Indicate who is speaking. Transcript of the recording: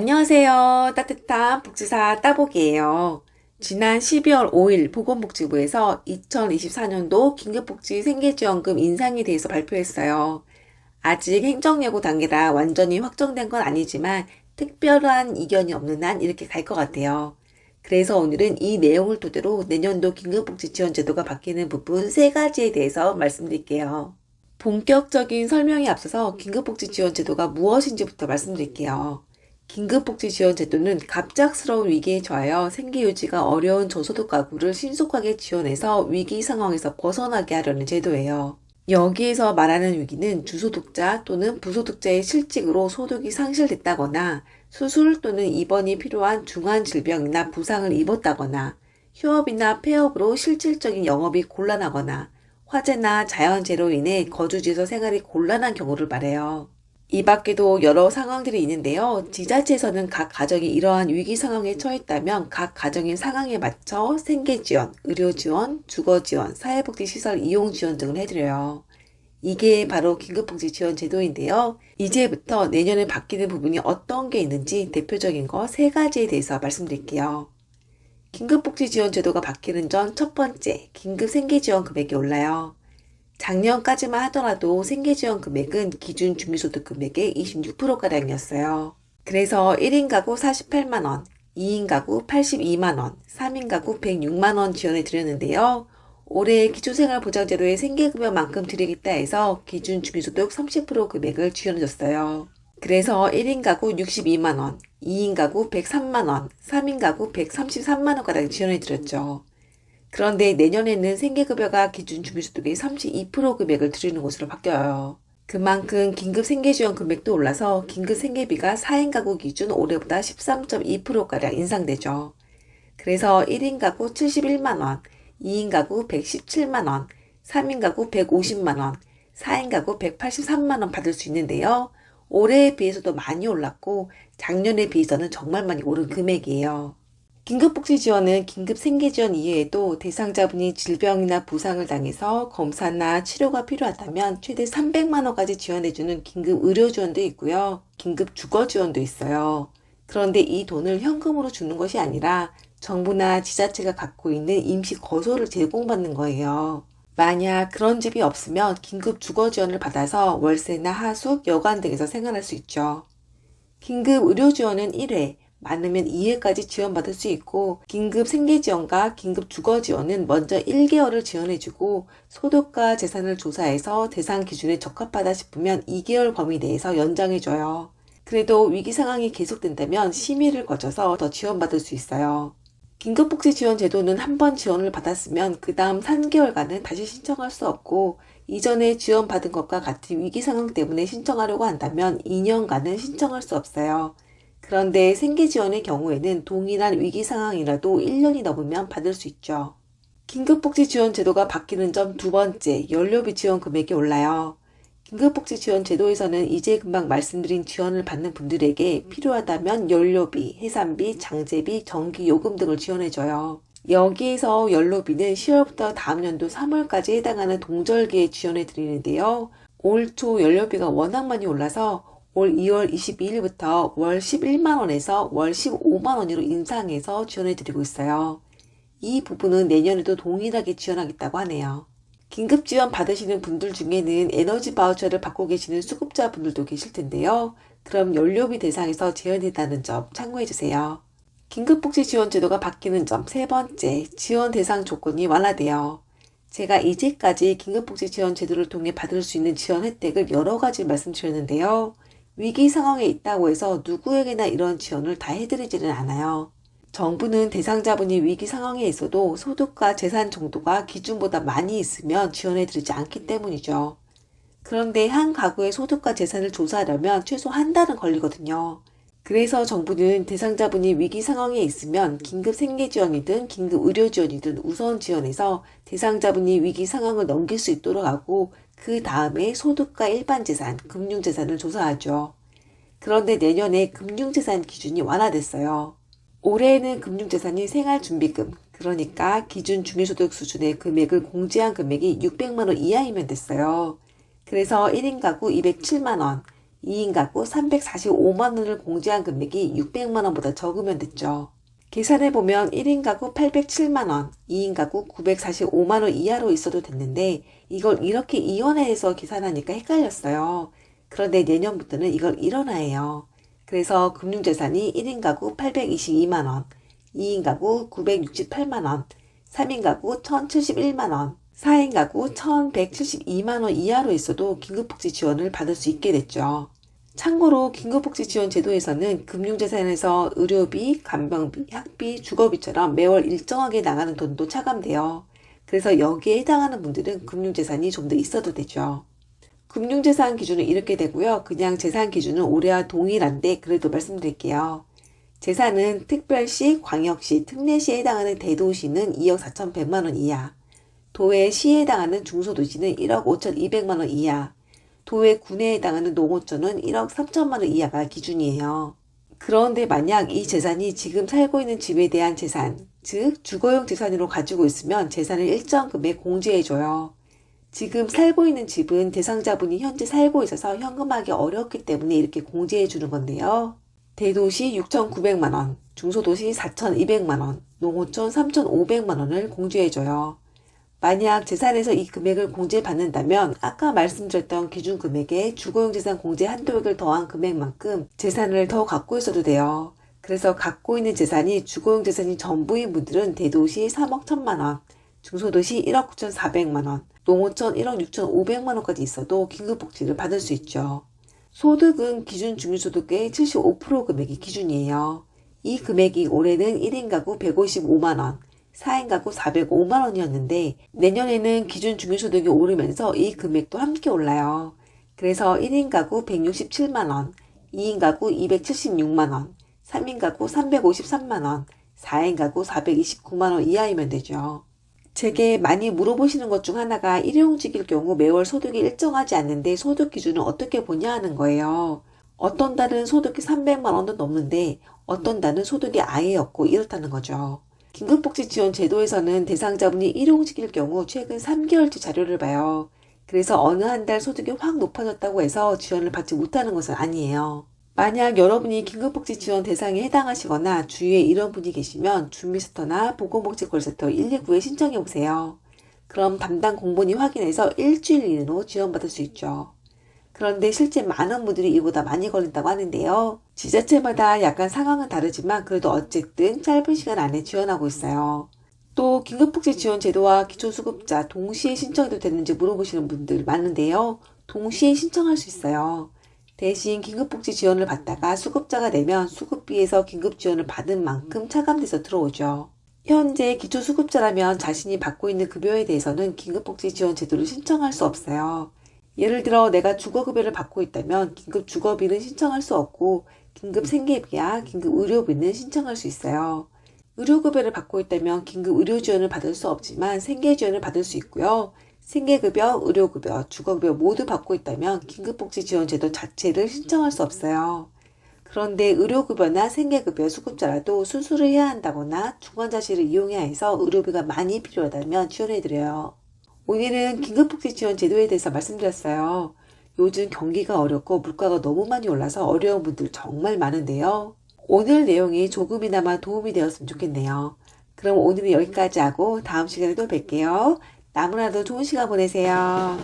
Speaker 1: 안녕하세요. 따뜻한 복지사 따복이에요. 지난 12월 5일 보건복지부에서 2024년도 긴급복지 생계지원금 인상에 대해서 발표했어요. 아직 행정예고 단계라 완전히 확정된 건 아니지만 특별한 이견이 없는 한 이렇게 갈 것 같아요. 그래서 오늘은 이 내용을 토대로 내년도 긴급복지 지원 제도가 바뀌는 부분 세 가지에 대해서 말씀드릴게요. 본격적인 설명에 앞서서 긴급복지 지원 제도가 무엇인지부터 말씀드릴게요. 긴급복지 지원 제도는 갑작스러운 위기에 처하여 생계 유지가 어려운 저소득 가구를 신속하게 지원해서 위기 상황에서 벗어나게 하려는 제도예요. 여기에서 말하는 위기는 주소득자 또는 부소득자의 실직으로 소득이 상실됐다거나 수술 또는 입원이 필요한 중한 질병이나 부상을 입었다거나 휴업이나 폐업으로 실질적인 영업이 곤란하거나 화재나 자연재해로 인해 거주지에서 생활이 곤란한 경우를 말해요. 이 밖에도 여러 상황들이 있는데요. 지자체에서는 각 가정이 이러한 위기 상황에 처했다면 각 가정의 상황에 맞춰 생계 지원, 의료 지원, 주거 지원, 사회복지 시설 이용 지원 등을 해드려요. 이게 바로 긴급복지 지원 제도인데요. 이제부터 내년에 바뀌는 부분이 어떤 게 있는지 대표적인 거 세 가지에 대해서 말씀드릴게요. 긴급복지 지원 제도가 바뀌는 전 첫 번째, 긴급 생계 지원 금액이 올라요. 작년까지만 하더라도 생계지원 금액은 기준 중위소득 금액의 26%가량이었어요. 그래서 1인 가구 48만원, 2인 가구 82만원, 3인 가구 106만원 지원해 드렸는데요. 올해 기초생활보장제도의 생계급여만큼 드리겠다 해서 기준 중위소득 30% 금액을 지원해줬어요. 그래서 1인 가구 62만원, 2인 가구 103만원, 3인 가구 133만원가량 지원해드렸죠. 그런데 내년에는 생계급여가 기준 주민소득의 32% 금액을 드리는 것으로 바뀌어요. 그만큼 긴급 생계지원 금액도 올라서 긴급 생계비가 4인 가구 기준 올해보다 13.2%가량 인상되죠. 그래서 1인 가구 71만원, 2인 가구 117만원, 3인 가구 150만원, 4인 가구 183만원 받을 수 있는데요. 올해에 비해서도 많이 올랐고 작년에 비해서는 정말 많이 오른 금액이에요. 긴급복지 지원은 긴급 생계 지원 이외에도 대상자분이 질병이나 부상을 당해서 검사나 치료가 필요하다면 최대 300만 원까지 지원해주는 긴급 의료 지원도 있고요. 긴급 주거 지원도 있어요. 그런데 이 돈을 현금으로 주는 것이 아니라 정부나 지자체가 갖고 있는 임시 거소를 제공받는 거예요. 만약 그런 집이 없으면 긴급 주거 지원을 받아서 월세나 하숙, 여관 등에서 생활할 수 있죠. 긴급 의료 지원은 1회, 많으면 2회까지 지원받을 수 있고 긴급 생계지원과 긴급 주거지원은 먼저 1개월을 지원해주고 소득과 재산을 조사해서 대상 기준에 적합하다 싶으면 2개월 범위 내에서 연장해줘요. 그래도 위기 상황이 계속된다면 심의를 거쳐서 더 지원받을 수 있어요. 긴급복지 지원 제도는 한 번 지원을 받았으면 그 다음 3개월간은 다시 신청할 수 없고 이전에 지원받은 것과 같은 위기 상황 때문에 신청하려고 한다면 2년간은 신청할 수 없어요. 그런데 생계지원의 경우에는 동일한 위기 상황이라도 1년이 넘으면 받을 수 있죠. 긴급복지 지원 제도가 바뀌는 점 두 번째, 연료비 지원 금액이 올라요. 긴급복지 지원 제도에서는 이제 금방 말씀드린 지원을 받는 분들에게 필요하다면 연료비, 해산비, 장제비, 전기 요금 등을 지원해줘요. 여기에서 연료비는 10월부터 다음 연도 3월까지 해당하는 동절기에 지원해 드리는데요. 올 초 연료비가 워낙 많이 올라서 올 2월 22일부터 월 11만원에서 월 15만원으로 인상해서 지원해드리고 있어요. 이 부분은 내년에도 동일하게 지원하겠다고 하네요. 긴급 지원 받으시는 분들 중에는 에너지 바우처를 받고 계시는 수급자 분들도 계실 텐데요. 그럼 연료비 대상에서 제한했다는 점 참고해주세요. 긴급복지 지원 제도가 바뀌는 점 세 번째, 지원 대상 조건이 완화돼요. 제가 이제까지 긴급복지 지원 제도를 통해 받을 수 있는 지원 혜택을 여러 가지 말씀드렸는데요. 위기 상황에 있다고 해서 누구에게나 이런 지원을 다 해드리지는 않아요. 정부는 대상자분이 위기 상황에 있어도 소득과 재산 정도가 기준보다 많이 있으면 지원해드리지 않기 때문이죠. 그런데 한 가구의 소득과 재산을 조사하려면 최소 한 달은 걸리거든요. 그래서 정부는 대상자분이 위기 상황에 있으면 긴급 생계 지원이든 긴급 의료 지원이든 우선 지원해서 대상자분이 위기 상황을 넘길 수 있도록 하고 그 다음에 소득과 일반 재산, 금융 재산을 조사하죠. 그런데 내년에 금융재산 기준이 완화됐어요. 올해에는 금융재산이 생활준비금, 그러니까 기준 중위소득 수준의 금액을 공제한 금액이 600만원 이하이면 됐어요. 그래서 1인 가구 207만원, 2인 가구 345만원을 공제한 금액이 600만원보다 적으면 됐죠. 계산해 보면 1인 가구 807만원, 2인 가구 945만원 이하로 있어도 됐는데 이걸 이렇게 이원화해서 계산하니까 헷갈렸어요. 그런데 내년부터는 이걸 일원화해요. 그래서 금융재산이 1인 가구 822만원, 2인 가구 968만원, 3인 가구 1071만원, 4인 가구 1172만원 이하로 있어도 긴급복지 지원을 받을 수 있게 됐죠. 참고로 긴급복지 지원 제도에서는 금융재산에서 의료비, 간병비, 학비, 주거비처럼 매월 일정하게 나가는 돈도 차감돼요. 그래서 여기에 해당하는 분들은 금융재산이 좀 더 있어도 되죠. 금융재산 기준은 이렇게 되고요. 그냥 재산 기준은 올해와 동일한데 그래도 말씀드릴게요. 재산은 특별시, 광역시, 특례시에 해당하는 대도시는 2억 4,100만원 이하, 도외 시에 해당하는 중소도시는 1억 5,200만원 이하, 도외 군에 해당하는 농어촌은 1억 3천만 원 이하가 기준이에요. 그런데 만약 이 재산이 지금 살고 있는 집에 대한 재산, 즉 주거용 재산으로 가지고 있으면 재산을 일정 금액 공제해줘요. 지금 살고 있는 집은 대상자분이 현재 살고 있어서 현금하기 어렵기 때문에 이렇게 공제해주는 건데요. 대도시 6,900만원, 중소도시 4,200만원, 농어촌 3,500만원을 공제해줘요. 만약 재산에서 이 금액을 공제받는다면 아까 말씀드렸던 기준 금액에 주거용 재산 공제 한도액을 더한 금액만큼 재산을 더 갖고 있어도 돼요. 그래서 갖고 있는 재산이 주거용 재산이 전부인 분들은 대도시 3억 1천만 원, 중소도시 1억 9,400만 원, 농어촌 1억 6,500만 원까지 있어도 긴급복지를 받을 수 있죠. 소득은 기준 중위소득의 75% 금액이 기준이에요. 이 금액이 올해는 1인 가구 155만 원, 4인 가구 405만원이었는데 내년에는 기준 중위소득이 오르면서 이 금액도 함께 올라요. 그래서 1인 가구 167만원, 2인 가구 276만원, 3인 가구 353만원, 4인 가구 429만원 이하이면 되죠. 제게 많이 물어보시는 것 중 하나가 일용직일 경우 매월 소득이 일정하지 않는데 소득 기준을 어떻게 보냐 하는 거예요. 어떤 달은 소득이 300만 원도 넘는데 어떤 달은 소득이 아예 없고 이렇다는 거죠. 긴급복지 지원 제도에서는 대상자분이 일용직일 경우 최근 3개월치 자료를 봐요. 그래서 어느 한 달 소득이 확 높아졌다고 해서 지원을 받지 못하는 것은 아니에요. 만약 여러분이 긴급복지 지원 대상에 해당하시거나 주위에 이런 분이 계시면 주민센터나 보건복지콜센터 119에 신청해 보세요. 그럼 담당 공무원이 확인해서 일주일 이내로 지원받을 수 있죠. 그런데 실제 많은 분들이 이보다 많이 걸린다고 하는데요. 지자체마다 약간 상황은 다르지만 그래도 어쨌든 짧은 시간 안에 지원하고 있어요. 또 긴급복지 지원 제도와 기초수급자 동시에 신청해도 되는지 물어보시는 분들 많은데요. 동시에 신청할 수 있어요. 대신 긴급복지 지원을 받다가 수급자가 되면 수급비에서 긴급 지원을 받은 만큼 차감돼서 들어오죠. 현재 기초수급자라면 자신이 받고 있는 급여에 대해서는 긴급복지 지원 제도를 신청할 수 없어요. 예를 들어 내가 주거급여를 받고 있다면 긴급 주거비는 신청할 수 없고 긴급 생계비야 긴급 의료비는 신청할 수 있어요. 의료급여를 받고 있다면 긴급 의료 지원을 받을 수 없지만 생계 지원을 받을 수 있고요. 생계급여, 의료급여, 주거급여 모두 받고 있다면 긴급복지지원제도 자체를 신청할 수 없어요. 그런데 의료급여나 생계급여 수급자라도 수술을 해야 한다거나 중환자실을 이용해야 해서 의료비가 많이 필요하다면 지원해드려요. 오늘은 긴급복지지원 제도에 대해서 말씀드렸어요. 요즘 경기가 어렵고 물가가 너무 많이 올라서 어려운 분들 정말 많은데요. 오늘 내용이 조금이나마 도움이 되었으면 좋겠네요. 그럼 오늘은 여기까지 하고 다음 시간에 또 뵐게요. 나무라도 좋은 시간 보내세요.